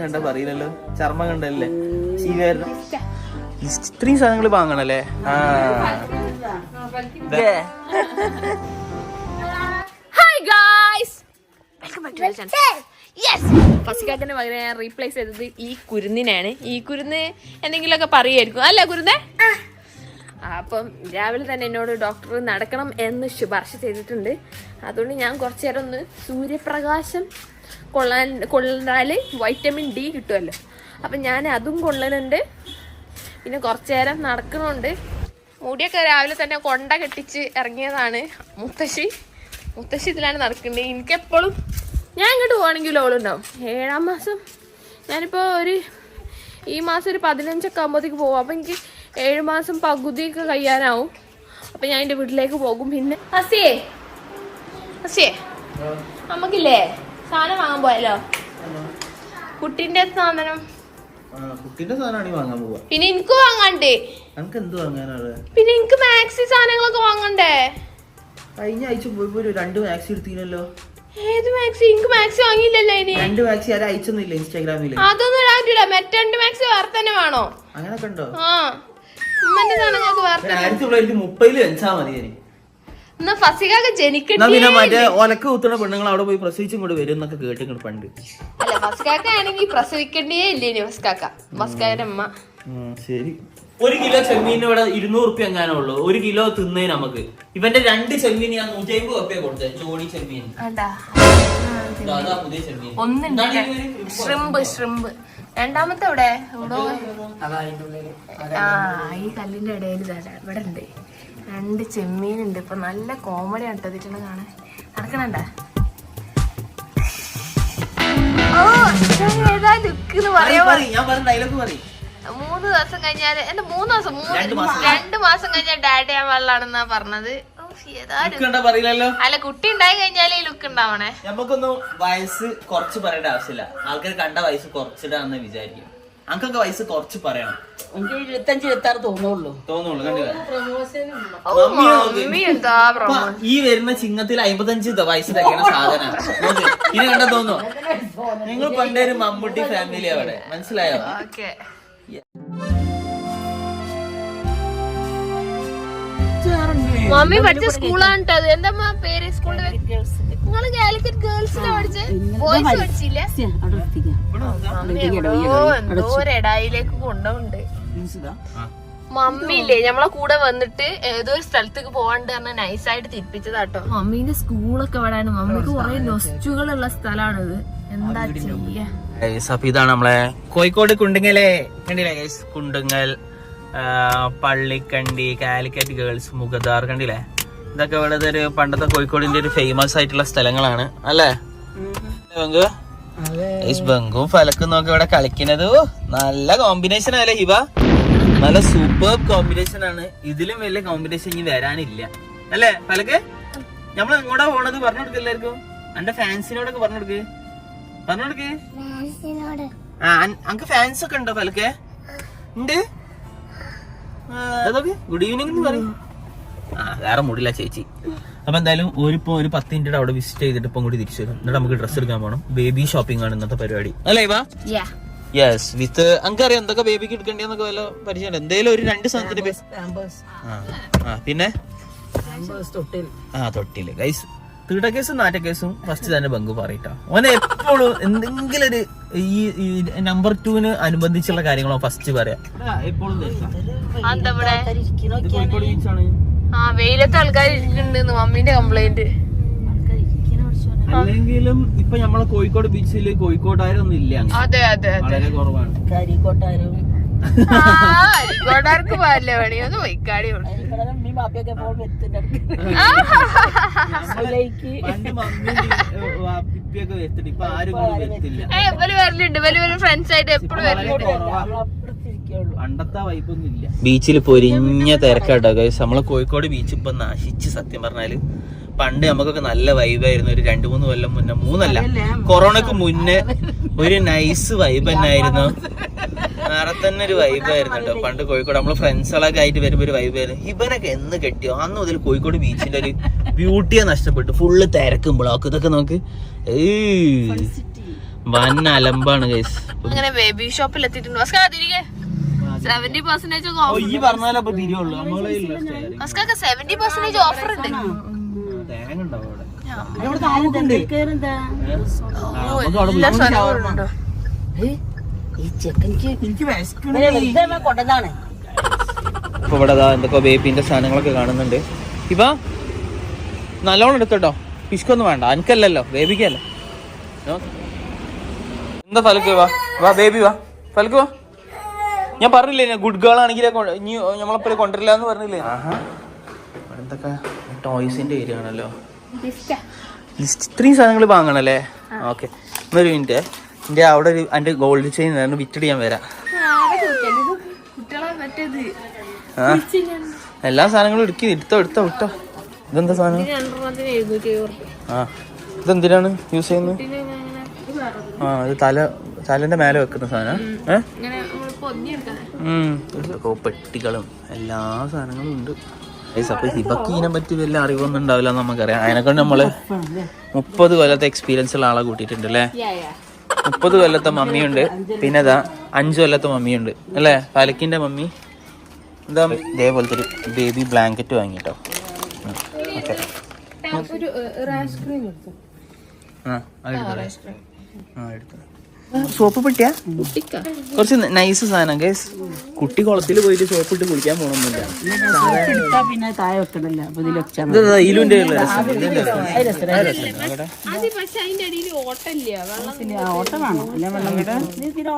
എവിടുന്ന് കണ്ട? പറയില്ലല്ലോ. ചർമ്മം കണ്ടല്ലേ? ശീകായിരുന്നു ഇത്രയും സാധനങ്ങൾ വാങ്ങണല്ലേ? ആ. ദേ. Hi guys welcome back to channel yes പകരം ഞാൻ റീപ്ലേസ് ചെയ്തത് ഈ കുരുന്നിനാണ്. ഈ കുരുന്ന് എന്തെങ്കിലുമൊക്കെ പറയുമായിരിക്കും. അല്ല കുരുന്നേ? അപ്പം രാവിലെ തന്നെ എന്നോട് ഡോക്ടർ നടക്കണം എന്ന് ശുപാർശ ചെയ്തിട്ടുണ്ട്. അതുകൊണ്ട് ഞാൻ കുറച്ചു നേരം ഒന്ന് സൂര്യപ്രകാശം കൊള്ളാൻ കൊള്ളാൽ വൈറ്റമിൻ ഡി കിട്ടുമല്ലോ അപ്പം ഞാൻ അതും കൊള്ളലുണ്ട് പിന്നെ കുറച്ചു നേരം നടക്കണുണ്ട്. മുടിയൊക്കെ രാവിലെ തന്നെ കൊണ്ട കെട്ടിച്ച് ഇറങ്ങിയതാണ് മുത്തശ്ശി. മുത്തശ്ശി ഇതിലാണ് നടക്കുന്നത് എനിക്കെപ്പോഴും ഞാൻ ഇങ്ങോട്ട് പോകണമെങ്കിൽ അവളുണ്ടാവും ഏഴാം മാസം. ഞാനിപ്പോൾ ഒരു ഈ മാസം ഒരു പതിനഞ്ചൊക്കെ ആകുമ്പോഴത്തേക്ക് പോകും അപ്പം എനിക്ക് ഏഴ് മാസം പകുതിയൊക്കെ കഴിയാനാവും. അപ്പം ഞാൻ എന്റെ വീട്ടിലേക്ക് പോകും. പിന്നെ അസിയേ അസിയേ നമുക്കില്ലേ സാധനം വാങ്ങാൻ പോയാലോ കുട്ടിന്റെ സാധനം. സാധനമാണ് വാങ്ങാൻ പോവാ. പിന്നെ എനിക്ക് വാങ്ങണ്ടേ? നമുക്ക് എന്ത് വാങ്ങാനാണ്? പിന്നെ എനിക്ക് മാക്സി സാധനങ്ങളൊക്കെ വാങ്ങണ്ടേ? കഴിഞ്ഞ ആഴ്ച പോയിപ്പോ രണ്ട് മാക്സി എടുത്തില്ലല്ലോ. ഏത് മാക്സി? എനിക്ക് മാക്സി വാങ്ങിയില്ലല്ലോ ഇനി. രണ്ട് മാക്സി ആരും അയച്ചൊന്നുമില്ല ഇൻസ്റ്റാഗ്രാമിൽ അതൊന്നും ഇടാൻ പറ്റൂല. രണ്ട് മാക്സി വേറെ തന്നെ വേണോ? അങ്ങനെ കണ്ടോ ആ. ഉമ്മന്റെ സാധനങ്ങൾക്ക് വേറെ തന്നെ. ആയിരത്തി തൊള്ളായിരത്തി മുപ്പതിൽ വെച്ചാ മതി എന്നാ ഫസികാക്ക് പിന്നെ മറ്റേ ഒലക്ക കുത്തുന്ന പെണ്ണുങ്ങൾ അവിടെ പോയി പ്രസവിച്ചും കൂടെ വരും എന്നൊക്കെ കേട്ടിങ്ങോട്ട് പണ്ട്. അല്ല ഫസ്കാക്ക ആണെങ്കിൽ പ്രസവിക്കണ്ടേ ഇല്ലേ ഇനി ഫസ്കാക്ക? ഫസ്കാന്റെ അമ്മ. ശരി. ഒരു കിലോ ചെമ്മീൻ ഇവിടെ ഇരുന്നൂറ് റുപ്യ എങ്ങാനേ ഉള്ളൂ. ഒരു കിലോ തിന്നേ നമുക്ക്. ഇവന്റെ രണ്ട് ചെമ്മീൻ ഞാൻ നൂറ്റി അമ്പത് റുപ്യ കൊടുത്തത് ജോണി ചെമ്മീൻ പുതിയ ചെമ്മീൻ ഒന്നുണ്ട് ശ്രിമ്പ് ഷ്രിമ്പ് രണ്ടാമത്തെ ഇവിടെ ആ ഈ കല്ലിന്റെ ഇടയിൽ ഇവിടെ ഉണ്ട് രണ്ട് ചെമ്മീനുണ്ട്. ഇപ്പൊ നല്ല കോമഡി ഇട്ടതിട്ടുള്ള കാണാൻ. നടക്കണണ്ട? മൂന്ന് ദിവസം കഴിഞ്ഞാൽ എന്റെ മൂന്ന് ദിവസം രണ്ട് മാസം. കഴിഞ്ഞാൽ ഡാഡി ആ വെള്ളാണെന്നാ പറഞ്ഞത്. അല്ല കുട്ടി ഉണ്ടായി കഴിഞ്ഞാൽ ഈ ലുക്ക് ഉണ്ടാവണേ. നമുക്കൊന്നും വയസ്സ് കുറച്ച് പറയേണ്ട ആവശ്യമില്ല. ആൾക്കാർ കണ്ട വയസ്സ് കുറച്ചിടാന്ന് വിചാരിക്കും. അനക്കൊക്കെ വയസ്സ് കുറച്ച് പറയാം. എനിക്ക് ഇരുപത്തഞ്ച് ഇരുപത്താറ് തോന്നുള്ളൂ. തോന്നുള്ളൂ കണ്ടില്ല? ഓ മമ്മിയെ നോക്ക്. മമ്മി എന്താ പ്രമോ ഈ വരുന്ന ചിങ്ങത്തിൽ അമ്പത്തഞ്ച് വയസ്സ് തികയണ സാധനം. ഇനി കണ്ടോ തോന്നുന്നു. നിങ്ങൾ പണ്ടേ ഒരു മമ്മൂട്ടി ഫാമിലി അവിടെ. മനസ്സിലായോ? ഓക്കെ. മമ്മി പഠിച്ച സ്കൂളാണ് കേട്ടോ. എന്താ അമ്മ പേര് കാലിക്കറ്റ് ഗേൾസിലെ പഠിച്ചേ? ബോയ്സ് പഠിച്ചില്ല? മമ്മി എവിടെയോ എന്തോ ഒരു ഇടായിലേക്ക് കൊണ്ടുപോണ്ട് മമ്മി ഇല്ലേ? നമ്മളെ കൂടെ വന്നിട്ട് ഏതോ ഒരു സ്ഥലത്തേക്ക് പോവാണ്ട് പറഞ്ഞ നൈസായിട്ട് തിരിപ്പിച്ചതാട്ടോ. മമ്മീന്റെ സ്കൂളൊക്കെ എവിടെയാണ്? മമ്മിക്ക് കുറെ നൊസ്റ്റുകളുള്ള സ്ഥലമാണിത് എന്താ ചെയ്യാ? ഇതാണ് നമ്മളെ. കോഴിക്കോട് കുണ്ടുങ്ങലേ. കണ്ടില്ലേ കുണ്ടുങ്ങൽ. പള്ളിക്കണ്ടി കാലിക്കറ്റ് ഗേൾസ് മുഖദാർ കണ്ടില്ലേ? ഇതൊക്കെ ഇവിടെ ഒരു പണ്ടത്തെ കോഴിക്കോടിന്റെ ഒരു ഫേമസ് ആയിട്ടുള്ള സ്ഥലങ്ങളാണ്. അല്ലേ? ബംഗു ബംഗും ഫലക്കും നോക്കി ഇവിടെ കളിക്കുന്നത് നല്ല കോമ്പിനേഷൻ അല്ലേ ഹിബ? നല്ല സൂപ്പർ കോമ്പിനേഷൻ ആണ്. ഇതിലും വലിയ കോമ്പിനേഷൻ ഇനി വരാനില്ല. അല്ലേ ഫലക്ക്? നമ്മൾ എങ്ങോട്ടാ പോണത്? പറഞ്ഞു കൊടുക്ക എല്ലാവർക്കും. എന്റെ ഫാൻസിനോടൊക്കെ പറഞ്ഞു കൊടുക്ക്. പറഞ്ഞു കൊടുക്ക്. ആ അങ്ങക്ക് അനക്ക് ഫാൻസ് ഒക്കെ ഉണ്ടോ ഫലക്കേ? ഉണ്ട്. ഗുഡ് ഈവനിങ് എന്ന് പറയും. ആ വേറെ മൂടില്ല ചേച്ചി. അപ്പൊ എന്തായാലും ഒരിപ്പോ ഒരു പത്ത് മിനിറ്റ് അവിടെ വിസിറ്റ് ചെയ്തിട്ട് ഇപ്പം കൂടി തിരിച്ചു വരും. എന്നിട്ട് നമുക്ക് ഡ്രസ്സ് എടുക്കാൻ പോകണം ബേബി ഷോപ്പിംഗ് ആണ് ഇന്നത്തെ പരിപാടി. അല്ലേ ഇവ? യാ യെസ് വിത്ത് അങ്കറിയാം എന്തൊക്കെ ബേബിക്ക് എടുക്കേണ്ടതെന്നൊക്കെ വല്ല പരിചയം എന്തേലും ഒരു രണ്ട് സാധനത്തിന്റെ പിന്നെ? തൊട്ടിൽ. ആ തൊട്ടിൽ. ഗൈസ് തീട്ട കേസും നാറ്റ കേസും ഫസ്റ്റ് തന്നെ ബങ്ക് പറയട്ടോ. ഓനെ എപ്പോഴും എന്തെങ്കിലും ഒരു ഈ നമ്പർ ടുവിന് അനുബന്ധിച്ചുള്ള കാര്യങ്ങളോ ഫസ്റ്റ് പറയാ. ആ വെയിലത്തെ ആൾക്കാർ ഇരിക്കുന്നുണ്ട് മമ്മീന്റെ കംപ്ലൈന്റ് അല്ലെങ്കിലും ഇപ്പൊ നമ്മളെ കോഴിക്കോട് ബീച്ചിൽ കോഴിക്കോട്ടാരൊന്നും ഇല്ല. അതെ അതെ അതെ. വളരെ കുറവാണ്. കരിക്കോട്ടാരും? ഒന്ന് വൈക്കാടി മീൻ ബാപ്പിയൊക്കെ വലിയ വലിയ ഫ്രണ്ട്സ് ആയിട്ട് എപ്പോഴും ബീച്ചിൽ പൊരിഞ്ഞ തിരക്കാട്ടോ ഗൈസ് നമ്മളെ കോഴിക്കോട് ബീച്ച് ഇപ്പൊ നശിച്ച് സത്യം പറഞ്ഞാൽ. പണ്ട് നമുക്കൊക്കെ നല്ല വൈബായിരുന്നു ഒരു രണ്ടു മൂന്ന് കൊല്ലം മുന്നേ മൂന്നല്ല. കൊറോണക്ക് മുന്നേ ഒരു നൈസ് വൈബ് തന്നെയായിരുന്നു വേറെ തന്നെ ഒരു വൈബായിരുന്നു കേട്ടോ പണ്ട് കോഴിക്കോട് നമ്മൾ ഫ്രണ്ട്സുകളൊക്കെ ആയിട്ട് വരുമ്പോ ഒരു വൈബായിരുന്നു ഇവനൊക്കെ എന്ന് കെട്ടിയോ? അന്ന് മുതൽ കോഴിക്കോട് ബീച്ചിന്റെ ഒരു ബ്യൂട്ടിയെ നഷ്ടപ്പെട്ടു. ഫുള്ള് തിരക്കും ബ്ലോക്ക് ഇതൊക്കെ നോക്ക്. ഏയ്. വൻ അലമ്പാണ് ഗൈസ് അങ്ങനെ ബേബി ഷോപ്പിൽ എത്തിയിട്ടുണ്ട്. Seventy percentage seventy percentage offer ഉണ്ട്? എല്ലാ ഏയ്, ഈ വെറുതെ കൊണ്ടതാണ് ഇവിടെ എന്തൊക്കെ വേപ്പിന്റെ സാധനങ്ങളൊക്കെ കാണുന്നുണ്ട്. ഇപ്പൊ നല്ലോണം എടുത്തോ പിഷ്കൊന്നും വേണ്ട. അനക്കല്ലല്ലോ. ബേബിക്കല്ല. എന്താ ഫലക്ക് വാ? വാ ബേബി വാ. ഫലക്ക് വാ. ഞാൻ പറഞ്ഞില്ലേ ഞാൻ ഗുഡ് ഗേൾ ആണെങ്കിൽ ഇനി ഞമ്മളെപ്പോലെ കൊണ്ടുവരില്ല എന്ന് പറഞ്ഞില്ലേ? എന്തൊക്കെ? ടോയ്സിന്റെ ഏരിയ ആണല്ലോ. ലിസ്റ്റ് ഇത്രയും സാധനങ്ങൾ വാങ്ങണല്ലേ? ഓക്കെ ഒരു മിനിറ്റ് എന്റെ അവിടെ ഒരു എന്റെ ഗോൾഡ് ചെയിൻ വിറ്റിട്ട് ഞാൻ വരാം. എല്ലാ സാധനങ്ങളും എടുക്കി എടുത്തോ എടുത്തോ വിട്ടോ. ഇതെന്താ സാധനം? ആ. ഇതെന്തിനാണ് യൂസ് ചെയ്യുന്നത്? ആ ഇത് തല തലന്റെ മേലെ വെക്കുന്ന സാധനം. പെട്ടികളും എല്ലാ സാധനങ്ങളും ഉണ്ട്. അപ്പൊ ഹിബക്ക് ഇതിനെ പറ്റി വലിയ അറിവൊന്നും ഉണ്ടാവില്ല നമുക്കറിയാം. അതിനെക്കൊണ്ട് നമ്മൾ മുപ്പത് കൊല്ലത്തെ എക്സ്പീരിയൻസ് ഉള്ള ആളെ കൂട്ടിയിട്ടുണ്ട് അല്ലേ? മുപ്പത് കൊല്ലത്തെ മമ്മിയുണ്ട്. പിന്നെ ഇതാ അഞ്ച് കൊല്ലത്തെ മമ്മിയുണ്ട്. അല്ലേ? പലക്കിന്റെ മമ്മി. എന്താ? ഇതേപോലത്തെ ഒരു ബേബി ബ്ലാങ്കറ്റ് വാങ്ങിട്ടോ. ഓക്കെ. ആ അത് എടുത്തോ. ആ എടുത്തോ. സോപ്പ് പെട്ടിയാ? കുട്ടിക്ക കുറച്ച് നൈസ് സാധനം ഗൈസ് കുട്ടി കുളത്തിൽ പോയിട്ട് സോപ്പ് ഇട്ട് കുളിക്കാൻ പോകണമെന്നില്ല എടുത്താ പിന്നെ താഴെ വെക്കണല്ലോ അപ്പൊ ഇതിൽ വെച്ചാൽ ഇത് ഇലുന്റെ രസം. ഇതിന്റെ രസം. നോക്കട്ടെ. അത് പക്ഷെ അതിന്റെ അടിയിൽ ഓട്ടല്ല വെള്ളം ആ ഓട്ട വേണം. അല്ല വെള്ളം കിട്ടാൻ ഇതിന്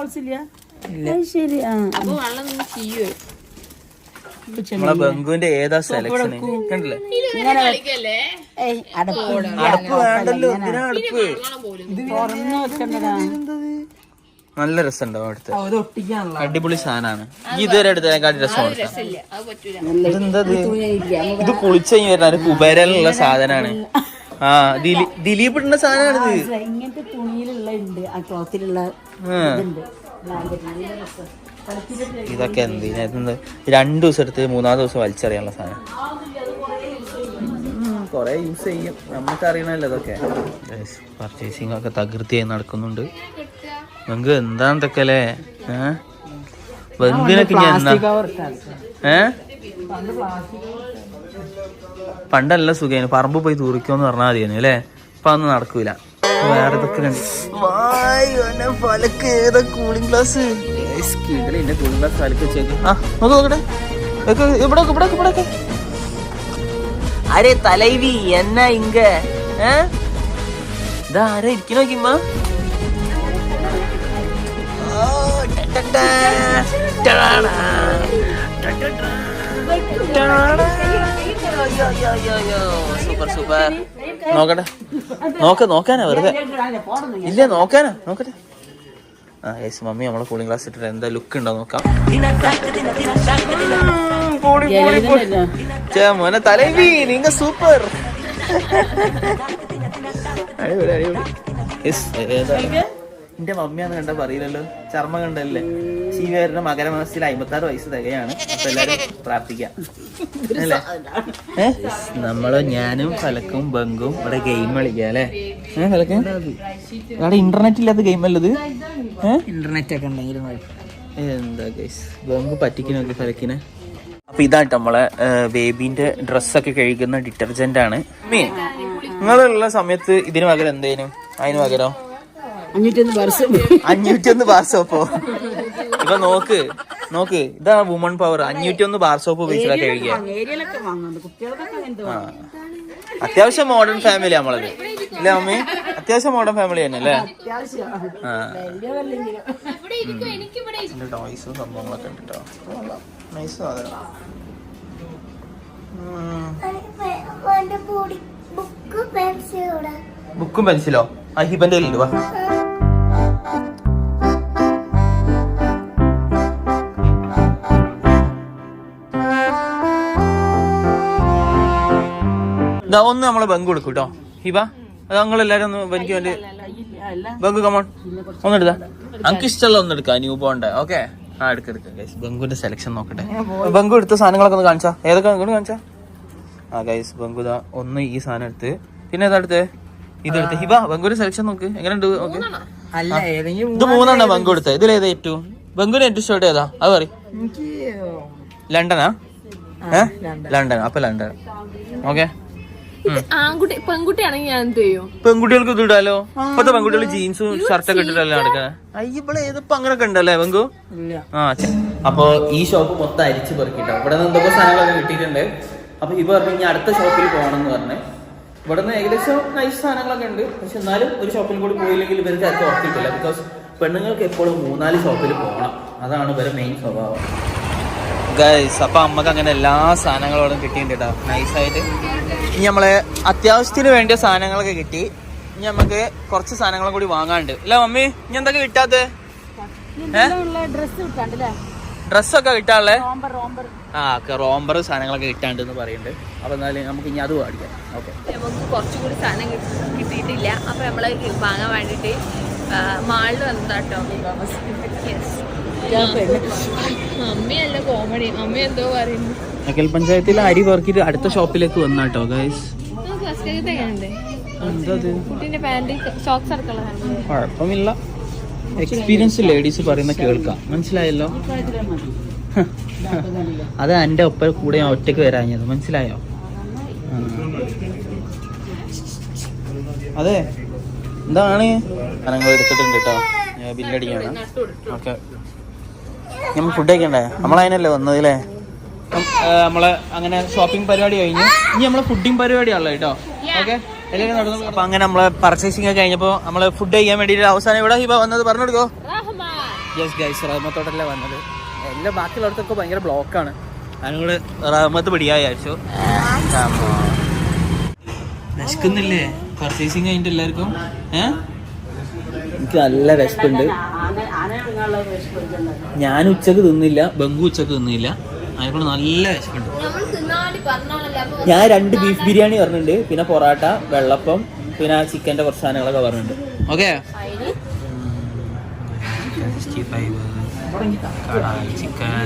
ഇല്ല. ശരി ആ. അപ്പൊ വെള്ളം നിന്ന് ചെയ്യോ നമ്മളെ ബംഗുവിന്റെ ഏതാ സെലക്ഷൻ കണ്ടില്ലേ? അടപ്പ് അടുപ്പ് വേണ്ടല്ലോ. അടുപ്പ്. തുറന്നു വെക്കണ്ടതാ. നല്ല രസമുണ്ടോ അടുത്ത് അടിപൊളി സാധനമാണ്. ഈ ഇതുവരെ എടുത്തതിനെക്കാട്ടി രസമാണ് ഇതെന്താ ഇത്? ഇത് കുളിച്ച് കഴിഞ്ഞ് വരുന്ന സാധനമാണ്. ആ ദിലീപ് ഇടുന്ന സാധനമാണ് ഇത്. ഇങ്ങനത്തെ തുണിയിലുള്ള ഉണ്ട്. ആ ക്ലോത്തിലുള്ള ഇതൊക്കെ എന്തിനാ ഇതെന്ത് രണ്ടു ദിവസം എടുത്ത് മൂന്നാം ദിവസം വലിച്ചെറിയാനുള്ള സാധനം. കൊറേ യൂസ് ചെയ്യും. നമുക്ക് അറിയണല്ലോ ഇതൊക്കെ പർച്ചേസിംഗ് ഒക്കെ തകൃതിയായി നടക്കുന്നുണ്ട്. നമുക്ക് എന്താണ് ഇതൊക്കെ അല്ലേ ഏഹ് ബന്ധുവിനൊക്കെ ഞാൻ എന്നാ ഏ? പണ്ടല്ല സുഖേന്. പറമ്പ് പോയി തൂറിക്കോന്ന് പറഞ്ഞാൽ മതിയാണ് അല്ലേ? ഇപ്പൊ അതൊന്നും നടക്കൂല. വേറെ ഇതൊക്കെ കൂളിംഗ് ഗ്ലാസ് കൂളിംഗ് ഗ്ലാസ് ഫലക്ക് വെച്ചേക്ക്. ആ നോക്ക് നോക്കട്ടെ. ഇവിടെ ഇവിടെ ഇവിടെ. അരേ തലൈവി എന്നാ ഇങ്ക? ഏ? ഇതാ ആരാ ഇരിക്കണ സൂപ്പർ സൂപ്പർ നോക്കട്ടെ. നോക്ക നോക്കാനാ വെറുതെ. ഇല്ല നോക്കാനാ നോക്കട്ടെ. ആ യെസ് മമ്മി നമ്മളെ കൂളിംഗ് ഗ്ലാസ് ഇട്ടിട്ട് എന്താ ലുക്ക് ഉണ്ടോ നോക്കാം. മോനെ തലവി നിങ്ങ സൂപ്പർ അടിപൊളി അടിപൊളി. എന്റെ മമ്മിയാന്ന് കണ്ട പറയില്ലല്ലോ. ചർമ്മ കണ്ടല്ലേ? ശിവരുടെ മകരമാസത്തിൽ അമ്പത്തി ആറ് വയസ്സ് തികയാണ്. അപ്പൊ എല്ലാരും പ്രാർത്ഥിക്കാം. അല്ലേ? നമ്മൾ ഞാനും ഫലക്കും ബങ്കും ഇവിടെ ഗെയിം കളിക്കാം അല്ലേ? ഏഹ് ഫലക്ക്? അവിടെ ഇന്റർനെറ്റ് ഇല്ലാത്ത ഗെയിം അല്ലത് ഏഹ് ഇന്റർനെറ്റ് ഒക്കെ ഉണ്ടെങ്കിലും എന്താ ഗൈസ് ബങ്ക് പറ്റിക്കുന്നൊക്കെ ഫലക്കിനെ. അപ്പൊ ഇതാട്ടോ നമ്മളെ ബേബിന്റെ ഡ്രസ്സൊക്കെ കഴിക്കുന്ന ഡിറ്റർജന്റ് ആണ്. നിങ്ങളുള്ള സമയത്ത് ഇതിന് പകരം എന്തേനും അതിന് പകരം? അഞ്ഞൂറ്റൊന്ന് വർഷം അഞ്ഞൂറ്റി ഒന്ന് ബാർ സോപ്പോ ഇപ്പൊ നോക്ക് നോക്ക് ഇതാ വുമൺ പവർ അഞ്ഞൂറ്റിയൊന്ന് ബാർ സോപ്പ് അങ്ങനത്തെ ആ. അത്യാവശ്യം മോഡേൺ ഫാമിലി നമ്മളത് ഇല്ല അമ്മി? അത്യാവശ്യം മോഡേൺ ഫാമിലി തന്നെ അല്ലേ? ടോയ്സും സംഭവങ്ങളൊക്കെ ഉണ്ട് കേട്ടോ നൈസ് സാധനം ബുക്കും പെൻസിലോ ആ ഹിബന്റെ കയ്യിലുണ്ട് വാ. ദാ ഒന്ന് നമ്മളെ ബങ്ക് കൊടുക്കും കേട്ടോ ഹിബ അത് നിങ്ങളെല്ലാരും ഒന്ന് എനിക്ക് വേണ്ടി ബങ്ക് കമോൺ ഒന്ന് എടുത്താ. അങ്ങക്ക് ഇഷ്ടമുള്ള ഒന്ന് എടുക്കാം ന്യൂ ബോണ്ട് ഓക്കെ ആ എടുക്ക ബംഗുവിന്റെ സെലക്ഷൻ നോക്കട്ടെ. ബങ്കു എടുത്ത സാധനങ്ങളൊക്കെ ഒന്ന് കാണിച്ചാ. ഏതൊക്കെ കാണിച്ചാ? ആ ഗൈസ് ബംഗു ദാ ഒന്ന് ഈ സാധനം എടുത്ത്. പിന്നെ ഏതാ എടുത്ത്? ഇത് എടുത്ത്. ഹിബ ബംഗുവിന്റെ സെലക്ഷൻ നോക്ക്. എങ്ങനെയുണ്ട്? ഏതെങ്കിലും ഇത് മൂന്നെണ്ണ ബങ്കു ഇതിൽ ഇതിലേതാ ഏറ്റവും? ബങ്കുവിന് ഏറ്റവും ഇഷ്ടപ്പെട്ട ഏതാ? അത് പറ ലണ്ടനാ? ലണ്ടൻ. അപ്പൊ ലണ്ടൻ. ഓക്കെ ആൺകുട്ടി പെൺകുട്ടിയാണെങ്കിൽ ഞാൻ എന്ത് ചെയ്യും? പെൺകുട്ടികൾക്ക് ഇത് ഇടാലോ? ഇപ്പത്തെ പെൺകുട്ടികൾ ജീൻസും ഷർട്ടൊക്കെ ഇട്ടിട്ടല്ലേ നടക്കാൻ അയ്യപ്പളെ ഏതിപ്പോ അങ്ങനൊക്കെ ഉണ്ടല്ലേ പെങ്കു? ഇല്ല. ആ അപ്പൊ ഈ ഷോപ്പ് മൊത്തം അരിച്ച് പെറുക്കിട്ടോ ഇവിടെ നിന്ന് എന്തൊക്കെ സാധനങ്ങളൊക്കെ കിട്ടിയിട്ടുണ്ട്. അപ്പൊ ഇവ പറഞ്ഞു ഇനി അടുത്ത ഷോപ്പിൽ പോകണം എന്ന് പറഞ്ഞു. ഇവിടെ നിന്ന് ഏകദേശം നൈസ് സാധനങ്ങളൊക്കെ ഉണ്ട്. പക്ഷെ എന്നാലും ഒരു ഷോപ്പിൽ കൂടി പോയില്ലെങ്കിൽ ഇവർക്ക് അത് ഉറപ്പിട്ടില്ല ബിക്കോസ് പെണ്ണുങ്ങൾക്ക് എപ്പോഴും മൂന്നാൽ ഷോപ്പിൽ പോകണം. അതാണ് ഇവരെ മെയിൻ സ്വഭാവം. ഗൈസ് അപ്പൊ അമ്മയ്ക്ക് അങ്ങനെ എല്ലാ സാധനങ്ങളോടും കിട്ടിയിട്ടുണ്ട് കേട്ടോ നൈസായിട്ട് ഇനി നമ്മളെ അത്യാവശ്യത്തിന് വേണ്ട സാധനങ്ങളൊക്കെ കിട്ടി. ഇനി നമുക്ക് കുറച്ച് സാധനങ്ങളും കൂടി വാങ്ങാണ്ട് അല്ല മമ്മി? ഇനി എന്തൊക്കെ കിട്ടാത്ത? ഡ്രസ്സൊക്കെ കിട്ടാനുള്ളേ? Romper romper. ആ റോംബർ സാധനങ്ങളൊക്കെ കിട്ടാണ്ട് എന്ന് പറയുന്നുണ്ട് അപ്പൊ എന്നാലും നമുക്ക് ഇനി അത് മേടിക്കാം. ഓക്കെ. നമുക്ക് കുറച്ചുകൂടി സാധനം കിട്ടിയിട്ടില്ല. അപ്പൊ നമ്മൾ വാങ്ങാൻ വേണ്ടിട്ട് മാളിൽ വന്നതാട്ടോ. അമ്മയല്ല കോമഡി അമ്മ എന്തോ പറയുന്നു. നക്കൽ പഞ്ചായത്തിൽ അരി പെറുക്കിട്ട് അടുത്ത ഷോപ്പിലേക്ക് വന്നാട്ടോ ഗൈസ് കുഴപ്പമില്ല. എക്സ്പീരിയൻസ് ലേഡീസ് പറയുന്ന കേൾക്കാം. മനസ്സിലായല്ലോ? അത് എന്റെ ഒപ്പം കൂടെ ഞാൻ ഒറ്റയ്ക്ക് വരാഞ്ഞത്. മനസ്സിലായോ. അതെ. എന്താണ്? സാധനങ്ങൾ എടുത്തിട്ടുണ്ട് കേട്ടോ ബില്ലടിക്കാണ്. ഓക്കെ നമ്മൾ ഫുഡ് കഴിക്കണ്ടേ? നമ്മളതിനല്ലേ വന്നതില്ലേ നമ്മളെ അങ്ങനെ ഷോപ്പിംഗ് പരിപാടി കഴിഞ്ഞു. ഇനി നമ്മളെ ഫുഡിങ് പരിപാടിയാണല്ലോ കേട്ടോ. ഓക്കെ എല്ലാവരും നടന്നു അപ്പൊ അങ്ങനെ നമ്മളെ പർച്ചേസിംഗ് ഒക്കെ കഴിഞ്ഞപ്പോ നമ്മൾ ഫുഡ് കഴിക്കാൻ വേണ്ടിട്ട് അവസാനം ഇവിടെ ഹിബ വന്നത് പറഞ്ഞു കൊടുക്കോ യെസ് ഗൈസ് റഹ്മത്തോട്ടല്ലേ വന്നത്. എല്ലാ ബാക്കിയുള്ളവർക്കൊക്കെ ഭയങ്കര ബ്ലോക്കാണ് അതിനോട് റഹ്മത്ത് പിടിയാ വിചാരിച്ചു. വിശക്കുന്നില്ലേ? പർച്ചേസിങ് കഴിഞ്ഞിട്ട് എല്ലാവർക്കും എനിക്ക് നല്ല വിശപ്പുണ്ട്. ഞാൻ ഉച്ചയ്ക്ക് തിന്നില്ല ബംഗു ഉച്ചയ്ക്ക് തിന്നില്ല. അതിനെക്കൊണ്ട് നല്ല വിശപ്പുണ്ട്. ഞാൻ രണ്ട് ബീഫ് ബിരിയാണി പറഞ്ഞിട്ടുണ്ട്. പിന്നെ പൊറോട്ട വെള്ളപ്പം പിന്നെ ചിക്കന്റെ കുറച്ച് സാധനങ്ങളൊക്കെ പറഞ്ഞിട്ടുണ്ട്. ഓക്കെ? ചിക്കൻ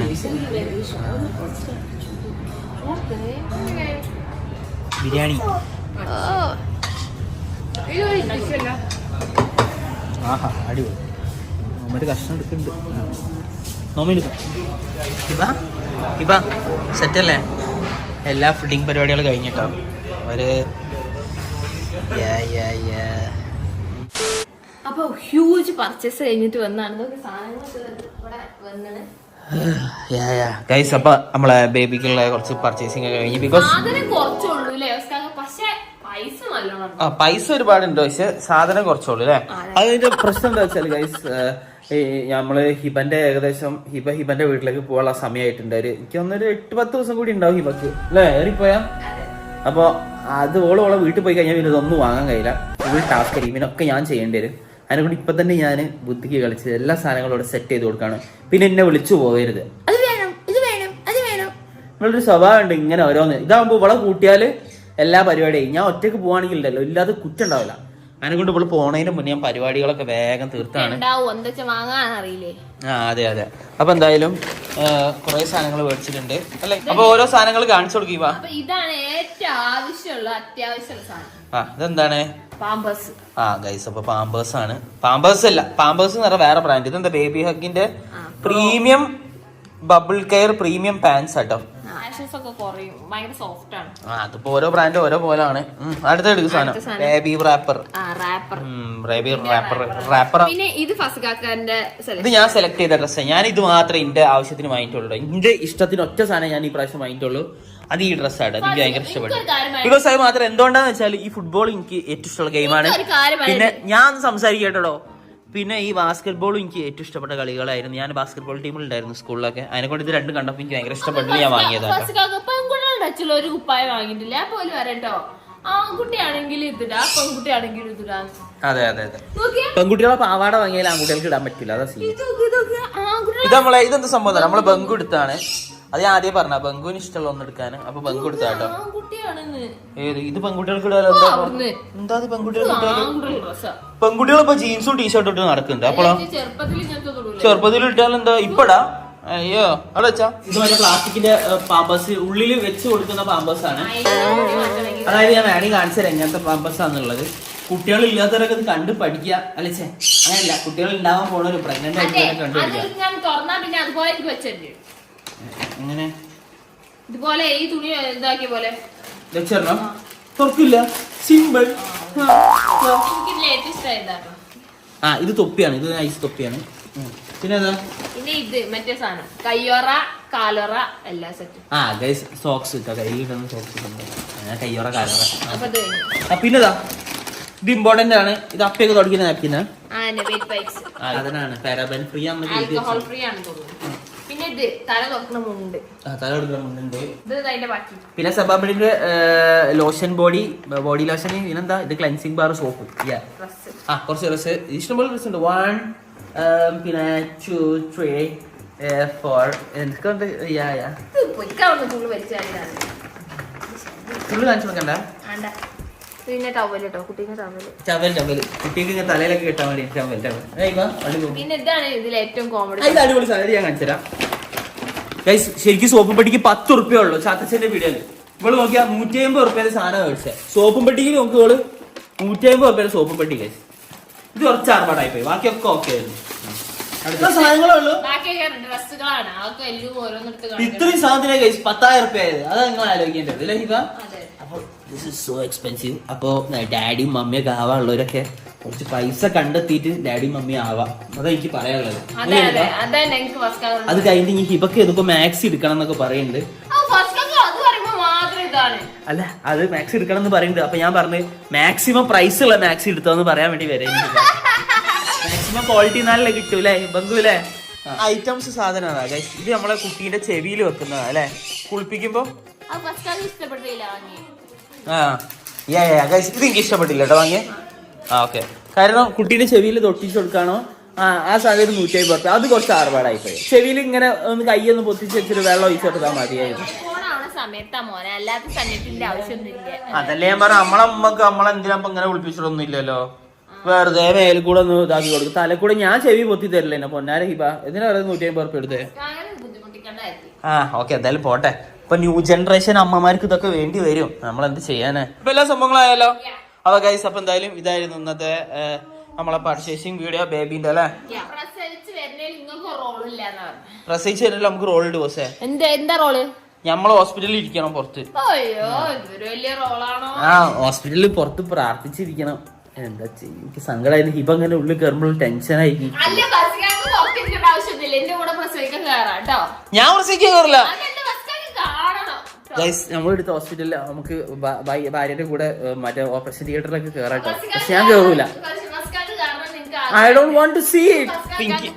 ബിരിയാണി. ആഹാ അടിപൊളി. അമ്മ കഷ്ണം എടുക്കുന്നുണ്ട്. ഇപ്പ? ഇപ്പ? സെറ്റല്ലേ? എല്ലാ ഫുഡിങ് പരിപാടികളും കഴിഞ്ഞിട്ടോ? ഒരു Yeah, yeah, yeah. അപ്പൊ ഹ്യൂജ് പർച്ചേസ് കഴിഞ്ഞിട്ട് വന്നാണ്. അപ്പൊ നമ്മളെ ബേബിക്കുള്ള കുറച്ച് പർച്ചേസിംഗ് ഒക്കെ കഴിഞ്ഞു ബിക്കോസ് സാധനം കുറച്ചുള്ളൂ അല്ലേ പക്ഷെ പൈസ നല്ലോണം ആ പൈസ ഒരുപാടുണ്ട് പക്ഷെ സാധനം കുറച്ചുള്ളൂ അല്ലേ അതിന്റെ പ്രശ്നം എന്താ വെച്ചാൽ ഗൈസ് ഈ നമ്മൾ ഹിബന്റെ ഏകദേശം ഹിബ ഹിബന്റെ വീട്ടിലേക്ക് പോകാനുള്ള സമയമായിട്ടുണ്ട് ഒരു എനിക്ക് തോന്നുന്നൊരു എട്ട് പത്ത് ദിവസം കൂടി ഉണ്ടാവും ഹിബക്ക്. അല്ലേ? ഏറിപ്പോയാ? അപ്പൊ അത് ഓൾ ഓളെ വീട്ടിൽ പോയി കഴിഞ്ഞാൽ പിന്നെ ഇതൊന്നും വാങ്ങാൻ കഴിയില്ല. ഫുൾ ടാസ്ക് ഇവനൊക്കെ ഞാൻ ചെയ്യേണ്ടി വരും. അതിനെക്കൊണ്ട് ഇപ്പൊ തന്നെ ഞാൻ ബുദ്ധിക്ക് കളിച്ച് എല്ലാ സാധനങ്ങളും ഇവിടെ സെറ്റ് ചെയ്ത് കൊടുക്കാണ്. പിന്നെ എന്നെ വിളിച്ചു പോകരുത്. അത് വേണം. ഇത് വേണം. അത് വേണം. നിങ്ങളൊരു സ്വഭാവം ഉണ്ട് ഇങ്ങനെ ഓരോന്ന്. ഇതാകുമ്പോ ഇവളെ കൂട്ടിയാൽ എല്ലാ പരിപാടിയും. ഞാൻ ഒറ്റയ്ക്ക് പോവാണെങ്കിൽ ഇല്ലല്ലോ ഇല്ലാതെ കുറ്റം ഉണ്ടാവില്ല. അതിനെ കൊണ്ട് ഇവൾ പോണതിന് മുന്നേ ഞാൻ പരിപാടികളൊക്കെ വേഗം തീർത്താണ്. ആ അതെ അതെ. അപ്പൊ എന്തായാലും കുറെ സാധനങ്ങൾ മേടിച്ചിട്ടുണ്ട്. അല്ലെ? അപ്പൊ ഓരോ സാധനങ്ങൾ കാണിച്ചു കൊടുക്കുക ഇതാണ് ഏറ്റവും ആവശ്യമുള്ള അത്യാവശ്യമുള്ള സാധനം. ആ ഇതെന്താണ്? പാമ്പേഴ്സ്. ആ ഗൈസ് അപ്പൊ പാമ്പേഴ്സ് ആണ്. പാമ്പേഴ്സ് അല്ല പാമ്പേഴ്സ് എന്ന് പറഞ്ഞ വേറെ ബ്രാൻഡ് ഇതെന്താ baby ഹഗിന്റെ premium bubble care premium pants ആട്ടോ ആഷസ് ഒക്കെ കുറയും. ഭയങ്കര സോഫ്റ്റ് ആണ്. ആ അതിപ്പോ ഓരോ ബ്രാൻഡ് ഓരോ പോലാണ്. അടുത്ത എടുക്കും സാധനം. Baby wrapper wrapper wrapper wrapper പിന്നെ ഇത് ഫസ്കാക്കാരന്റെ ഇത് ഞാൻ സെലക്ട് ചെയ്ത ഡ്രസ്സ് ഞാൻ ഇത് മാത്രമേ എന്റെ ആവശ്യത്തിന് വാങ്ങിയിട്ടുള്ളൂ എന്റെ ഇഷ്ടത്തിന് ഒറ്റ സാധനം ഞാൻ ഈ പ്രാവശ്യം വാങ്ങിയിട്ടുള്ളൂ. അത് ഈ ഡ്രസ്സാണ് അത് എനിക്ക് ഭയങ്കര ഇഷ്ടപ്പെട്ടു. ബിക്കോസ് അത് മാത്രം എന്തുകൊണ്ടാന്ന് വെച്ചാൽ ഈ ഫുട്ബോൾ എനിക്ക് ഏറ്റവും ഇഷ്ടമുള്ള ഗെയിമാണ് പിന്നെ ഞാൻ സംസാരിക്കട്ടോ പിന്നെ ഈ ബാസ്കറ്റ് ബോളും എനിക്ക് ഏറ്റവും ഇഷ്ടപ്പെട്ട കളികളായിരുന്നു. ഞാൻ ബാസ്കറ്റ് ബോൾ ടീമിൽ ഉണ്ടായിരുന്നു സ്കൂളിലൊക്കെ അതിനെ കൊണ്ട് ഇത് രണ്ടും കണ്ടപ്പോൾ എനിക്ക് ഭയങ്കര ഇഷ്ടപ്പെട്ടു. ഞാൻ വാങ്ങിയതാണ് ടച്ചിൽ ഒരു കുപ്പായം വാങ്ങിയിട്ടില്ല. ഞാൻ പോലും വരട്ടോ ആൺകുട്ടിയാണെങ്കിൽ ഇതിടാ പെൺകുട്ടിയാണെങ്കിൽ ഇതിടാ. അതെ അതെ അതെ. പെൺകുട്ടികളെ പാവാട വാങ്ങിയാൽ ആൺകുട്ടികൾക്ക് ഇടാൻ പറ്റില്ല. അതാ സീൻ ഇത് നമ്മളെ ഇതെന്താ സംഭവം? നമ്മൾ ബംഗു എടുത്താണ്. അത് ഞാൻ ആദ്യം പറഞ്ഞ ബംഗുവിന് ഇഷ്ടമുള്ള ഒന്ന് എടുക്കാൻ അപ്പൊ ബംഗു കൊടുത്താ കേട്ടോ ഏത്? ഇത് പെൺകുട്ടികൾക്ക് ഇടാലോ? എന്താ എന്താ പെൺകുട്ടികൾക്ക് പെൺകുട്ടികൾ ഇപ്പൊ ജീൻസും ടീഷർട്ടും ഇട്ട് നടക്കുന്നുണ്ട് അപ്പോഴോ ചെറുപ്പത്തിൽ ഇട്ടാൽ എന്താ? ഇപ്പടാ? അയ്യോ അവിടെ വെച്ചാ. ഇത് മറ്റേ പ്ലാസ്റ്റിക്കിന്റെ പാമ്പസ് ഉള്ളിൽ വെച്ച് കൊടുക്കുന്ന പാമ്പസ് ആണ് അതായത് ഞാൻ വേണമെങ്കിൽ കാണിച്ചു തരാം എങ്ങനത്തെ പാമ്പസ് ആണെന്നുള്ളത് കുട്ടികൾ ഇല്ലാത്തവരൊക്കെ ഇത് കണ്ട് പഠിക്കുക. അല്ലെ ചേ? അങ്ങനെയല്ല. കുട്ടികൾ ഉണ്ടാവാൻ പോണ ഒരു പ്രഗ്നന്റ് ആയിട്ട് കണ്ടു പഠിക്കുക എങ്ങനെ? ഇതുപോലെ ഈ തുണി ഇതാക്കിയ പോലെ. വെച്ചോ തുറക്കില്ല. സിമ്പിൾ ആ. ഇത് തൊപ്പിയാണ്. ഇത് ഐസ് തൊപ്പിയാണ്. പിന്നെ പിന്നെ ഇത് മറ്റേ സാധനം. കയ്യൊറ കാലൊറ എല്ലാ സെറ്റും. ആ ഗൈസ് സോക്സ് കയ്യിൽ ഇടുന്ന സോക്സ് അങ്ങനെ കയ്യോറ കാലോറ. ആ. പിന്നെതാ ഇത് ഇമ്പോർട്ടന്റ് ആണ്. ഇത് അപ്പയൊക്കെ തുടക്കുന്ന നാപ്കിന് അതിനാണ് പാരാബൻ ഫ്രീ ആൽക്കഹോൾ ഫ്രീ ആണ്. തോന്നുന്നു. ഇത് തല തുറക്കുന്ന മുണ്ട് തല കൊടുക്കുന്നുണ്ട് ഇത് അതിന്റെ ബാക്കി. പിന്നെ സബാബിന്റെ ലോഷൻ ബോഡി ബോഡി ലോഷൻ പിന്നെന്താ? ഇത് ക്ലൻസിങ് ബാർ സോപ്പ് ഡ്രസ് ആ കുറച്ച് ഡ്രസ് ഇഷ്ടംപോലെ ഡ്രസ് ഉണ്ട്. വൺ പിന്നെ ടു ത്രീ ഫോർ എന്തൊക്കെ യാ യാ പൊയ്ക്കാവുന്ന കാണിച്ചു നോക്കണ്ട ആണ്ട പിന്നെ ടവൽ കേട്ടോ ടവൽ കുട്ടിക്ക് ഇങ്ങനെ തലയിലൊക്കെ കിട്ടാൻ വേണ്ടി ടവൽ ടവൽ പിന്നെ ഇതാണ് ഇതിൽ ഏറ്റവും കോമഡി അടിപൊളി സാധനം. ഞാൻ കാണിച്ചുതരാം. ഗൈസ് ശരിക്കും സോപ്പും പെട്ടിക്ക് പത്ത് ഉറുപ്പ്യ ഉള്ളൂ. ചാത്തച്ഛന്റെ വീടാണ് ഇവൾ നോക്കിയാ നൂറ്റി അമ്പത് ഉറുപ്പ്യ സാധനം മേടിച്ചത് സോപ്പും പെട്ടിക്ക് നോക്കി ഇവൾ നൂറ്റി അമ്പത് ഉറുപ്പ്യ സോപ്പും പെട്ടി ഗൈസ് ഇത് കുറച്ച് ആർപ്പാടായി പോയി ബാക്കിയൊക്കെ ഓക്കെ ആയിരുന്നു. ഇത്രയും സാധനം ഗൈസ് പത്തായിരം ഉറുപ്പ്യ ആയത്. അത് നിങ്ങൾ ആലോചിക്കേണ്ടത് അല്ലേ ഹിബ? അപ്പോൾ ദിസ് ഇസ് സോ എക്സ്പെൻസീവ് അപ്പോൾ ഡാഡിയും മമ്മിയൊക്കെ ആവാനുള്ളവരൊക്കെ കുറച്ച് പൈസ കണ്ടെത്തിയിട്ട് ഡാഡി മമ്മി ആവാം. അതാ എനിക്ക് പറയാനുള്ളത്. അതെ അതെ. അതന്നെ എനിക്ക് ഫസ്റ്റ് അത് കഴിഞ്ഞ് ഇനി ഹിബക്ക് ഇതിപ്പോ മാക്സ് എടുക്കണം എന്നൊക്കെ പറയുന്നുണ്ട്. അല്ല അത് മാക്സ് എടുക്കണം എന്ന് പറയുന്നുണ്ട്. അപ്പൊ ഞാൻ പറഞ്ഞു മാക്സിമം പ്രൈസ് ഉള്ള മാക്സ് എടുത്തോന്ന് പറയാൻ വേണ്ടി വരെ. മാക്സിമം ക്വാളിറ്റി നല്ല കിട്ടൂലേ ബംഗുലേ ഐറ്റംസ് സാധനമാണ്? ഇത് നമ്മളെ കുട്ടീന്റെ ചെവിയിൽ വെക്കുന്നതാ അല്ലെ കുളിപ്പിക്കുമ്പോ? ആ യാ യാ ഗൈസ് ഇത് എനിക്ക് ഇഷ്ടപ്പെട്ടില്ല കേട്ടോ വാങ്ങിയ. ആ ഓക്കെ കാരണം കുട്ടീന്റെ ചെവിയിൽ തൊട്ടിച്ച് കൊടുക്കാണോ ആ ആ സാധനം നൂറ്റി അമ്പത് റുപ്യ അത് കുറച്ച് ആർപാടായി പോയി ചെവിയിൽ ഇങ്ങനെ ഒന്ന് കൈയൊന്ന് പൊത്തിച്ച് വെച്ചിട്ട് വെള്ളം ഒഴിച്ചു കൊടുത്താൽ മതിയായിരുന്നു. സമയത്താ അതല്ലേ ഞാൻ പറഞ്ഞ നമ്മളെ അമ്മയ്ക്ക് നമ്മളെന്തിനാ എന്തിനാ ഇങ്ങനെ വിളിപ്പിച്ചിട്ടൊന്നും ഇല്ലല്ലോ വെറുതെ മേലിൽ കൂടെ ഒന്ന് ഇതാക്കി കൊടുക്കും തലക്കൂടെ ഞാൻ ചെവി പൊത്തി തരില്ല എന്നെ പൊന്നാര ഹിബ. എന്തിനാ പറയുന്നത് നൂറ്റി അമ്പത് റുപ്യ എടുത്തേ ആ ഓക്കെ എന്തായാലും പോട്ടെ. ഇപ്പൊ ന്യൂ ജനറേഷൻ അമ്മമാർക്ക് ഇതൊക്കെ വേണ്ടി വരും. നമ്മൾ എന്ത് ചെയ്യാനാ? ഇപ്പൊ എല്ലാ സംഭവങ്ങളായാലോ അപ്പൊ ഗൈസ് അപ്പൊ എന്തായാലും ഇതായിരുന്നു ഇന്നത്തെ നമ്മളെ പർച്ചേസിങ് വീഡിയോ ബേബിന്റെ അല്ലേ? പ്രസവിച്ച് വരുന്നതിൽ നിങ്ങൾക്ക് റോളില്ല എന്നാ പറഞ്ഞത് പ്രസവിച്ച് നമുക്ക് റോൾ ഉണ്ട് എന്താ എന്താ റോൾ ഞമ്മൾ ഹോസ്പിറ്റലിൽ ഇരിക്കണം പുറത്ത്. അയ്യോ ഇതൊരു വലിയ റോളാണോ ആ ഹോസ്പിറ്റലിൽ പുറത്ത് പ്രാർത്ഥിച്ചിരിക്കണം. എന്താ ചെയ്യും? എനിക്ക് സങ്കടമായിരുന്നു ഹിബ അങ്ങനെ ഉള്ളിൽ കയറുമ്പോൾ കയറാം ഞാൻ പ്രസവിക്കാൻ കയറില്ല ഗൈസ് നമ്മളെടുത്ത ഹോസ്പിറ്റലിൽ നമുക്ക് ഭാര്യയുടെ കൂടെ മറ്റേ ഓപ്പറേഷൻ തിയേറ്ററിലൊക്കെ കയറാട്ടോ പക്ഷെ ഞാൻ കയറൂല നിങ്ങൾക്ക് I don't want to see it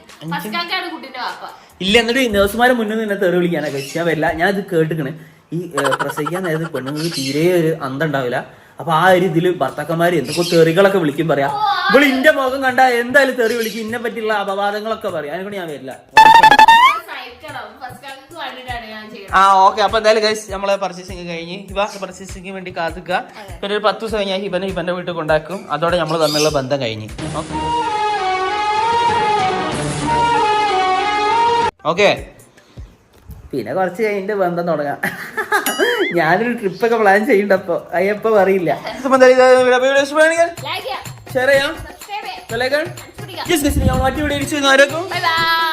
ഇല്ല എന്നിട്ട് നേഴ്സുമാരെ മുന്നിൽ നിന്ന് തെറി വിളിക്കാനൊക്കെ ഞാൻ വരില്ല. ഞാൻ ഇത് കേട്ടിക്കണ്. ഈ പ്രസവിക്കാൻ നേരത്ത് പെണ്ണുങ്ങൾക്ക് തീരെ ഒരു അന്തം ഉണ്ടാവില്ല. അപ്പൊ ആ ഒരു ഇതിൽ ഭർത്താക്കന്മാര് എന്തൊക്കെ തെറികളൊക്കെ വിളിക്കും പറയാ. ഇപ്പോൾ ഇന്റെ മുഖം കണ്ട എന്തായാലും തെറി വിളിക്കും. ഇന്നെ പറ്റിയുള്ള അപവാദങ്ങളൊക്കെ പറയാം. അതിനോട് ഞാൻ വരില്ല. ആ ഓക്കെ. അപ്പൊ എന്തായാലും ഗൈസ് നമ്മളെ പർച്ചേസിംഗ് കഴിഞ്ഞ് ഹിബ പർച്ചേസിംഗ് വേണ്ടി കാത്തുക. പിന്നെ ഒരു പത്ത് ദിവസം കഴിഞ്ഞാൽ ഹിബനെ ഹിബന്റെ വീട്ടിൽ കൊണ്ടാക്കും. അതോടെ നമ്മൾ തമ്മിലുള്ള ബന്ധം കഴിഞ്ഞ്. ഓക്കെ. പിന്നെ കുറച്ച് കഴിഞ്ഞിട്ട് ബന്ധം തുടങ്ങാം. ഞാനൊരു ട്രിപ്പൊക്കെ പ്ലാൻ ചെയ്യണ്ടപ്പോ. അയ്യപ്പോ അറിയില്ല ലൈക്ക് ചെയ്യാം. ഷെയർ ചെയ്യാം. ആരൊക്കെ ബൈ ബൈ